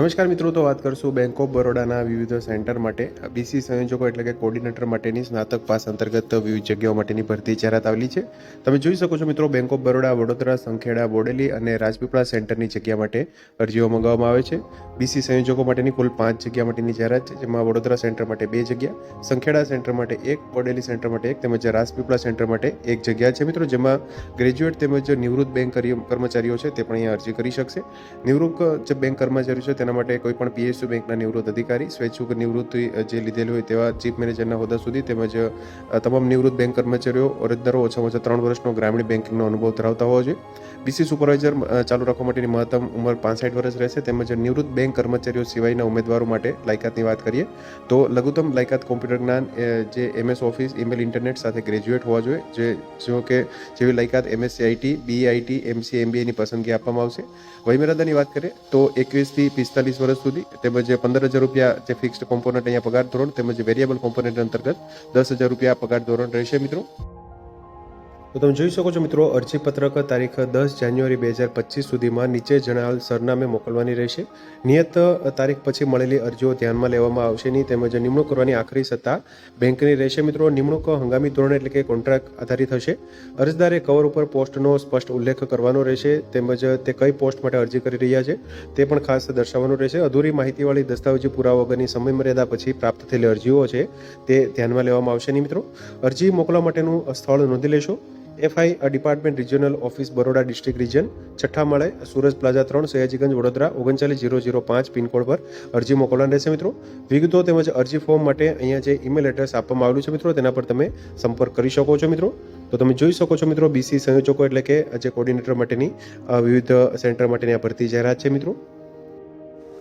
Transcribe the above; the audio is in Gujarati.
નમસ્કાર મિત્રો, તો વાત કરશું બેંક ઓફ બરોડાના વિવિધ સેન્ટર માટે. બીસી સંયોજકો એટલે કે કોર્ડિનેટર માટેની સ્નાતક પાસ અંતર્ગત વિવિધ જગ્યાઓ માટેની ભરતી જાહેરાત આવેલી છે. તમે જોઈ શકો છો મિત્રો બેંક ઓફ બરોડા વડોદરા, સંખેડા, બોડેલી અને રાજપીપળા સેન્ટરની જગ્યા માટે અરજીઓ મંગાવવામાં આવે છે. બીસી સંયોજકો માટેની કુલ પાંચ જગ્યા માટેની જાહેરાત છે, જેમાં વડોદરા સેન્ટર માટે બે જગ્યા, સંખેડા સેન્ટર માટે એક, બોડેલી સેન્ટર માટે એક તેમજ રાજપીપળા સેન્ટર માટે એક જગ્યા છે મિત્રો, જેમાં ગ્રેજ્યુએટ તેમજ નિવૃત્ત બેંક કર્મચારીઓ છે તે પણ અહીંયા અરજી કરી શકશે. નિવૃત્ત જે બેંક કર્મચારીઓ છે તેના માટે કોઈ પણ પીએસયુ બેંકના નિવૃત્ત અધિકારી, સ્વૈચ્છિક નિવૃત્તિ જે લીધેલી હોય તેવા ચીફ મેનેજરના હોદ્દા સુધી તેમજ તમામ નિવૃત્ત બેંક કર્મચારીઓ, અરજદારો ઓછામાં ઓછા ત્રણ વર્ષનો ગ્રામીણ બેન્કિંગનો અનુભવ ધરાવતા હોવા જોઈએ. બીસી સુપરવાઇઝર ચાલુ રાખવા માટેની મહત્તમ ઉંમર પાંસઠ વર્ષ રહેશે. તેમજ નિવૃત્ત બેંક કર્મચારીઓ સિવાયના ઉમેદવારો માટે લાયકાતની વાત કરીએ, તો લઘુત્તમ લાયકાત કોમ્પ્યુટર જ્ઞાન જે એમએસ ઓફિસ, ઈમેલ ઇન્ટરનેટ સાથે ગ્રેજ્યુએટ હોવા જોઈએ. જે જો કે, જેવી લાયકાત એમએસસી આઈટી બીઆઈટી એમસી એમબીએની પસંદગી આપવામાં આવશે. વયમર્યાદાની વાત કરીએ, તો એકવીસથી પિસ્તાલીસ વર્ષ સુધી તેમજ પંદર હજાર રૂપિયા જે ફિક્સ્ડ કોમ્પોનન્ટ અહીંયા પગાર ધોરણ તેમજ વેરિયેબલ કોમ્પોનન્ટ અંતર્ગત દસ હજાર રૂપિયા પગાર ધોરણ રહેશે મિત્રો. તો તમે જોઈ શકો છો મિત્રો, અરજીપત્રક તારીખ દસ જાન્યુઆરી બે હજાર પચીસ સુધીમાં નીચે જણાવેલ સરનામે મોકલવાની રહેશે. નિયત તારીખ પછી મળેલી અરજીઓ ધ્યાનમાં લેવામાં આવશે નહીં, તેમજ નિમણૂક કરવાની આખરી સત્તા બેંકની રહેશે. મિત્રો, નિમણૂક હંગામી ધોરણે એટલે કે કોન્ટ્રાક્ટ આધારિત હશે અરજદારે કવર ઉપર પોસ્ટનો સ્પષ્ટ ઉલ્લેખ કરવાનો રહેશે, તેમજ તે કઈ પોસ્ટ માટે અરજી કરી રહ્યા છે તે પણ ખાસ દર્શાવવાનું રહેશે. અધૂરી માહિતીવાળી દસ્તાવેજી પુરાવા વગરની સમયમર્યાદા પછી પ્રાપ્ત થયેલી અરજીઓ છે તે ધ્યાનમાં લેવામાં આવશે નહીં, મિત્રો. અરજી મોકલવા માટેનું સ્થળ નોંધી લેશો. FI department regional office, Baroda district region છઠ્ઠા માળે સુરજ પ્લાઝા ત્રણ, સયાજીગંજ, વડોદરા, ઓગણચાલીસ, જીરો જીરો, પાંચ, પિનકોડ પર અરજી મોકલવાની રહેશે મિત્રો. વિગતો તેમજ અરજી ફોર્મ માટે અહીંયા જે ઈમેલ એડ્રેસ આપવામાં આવેલું છે મિત્રો, તેના પર તમે સંપર્ક કરી શકો છો મિત્રો. તો તમે જોઈ શકો છો મિત્રો, બીસી સંયોજકો એટલે કે જે કોર્ડિનેટર માટેની વિવિધ સેન્ટર માટેની આ ભરતી જાહેરાત છે મિત્રો.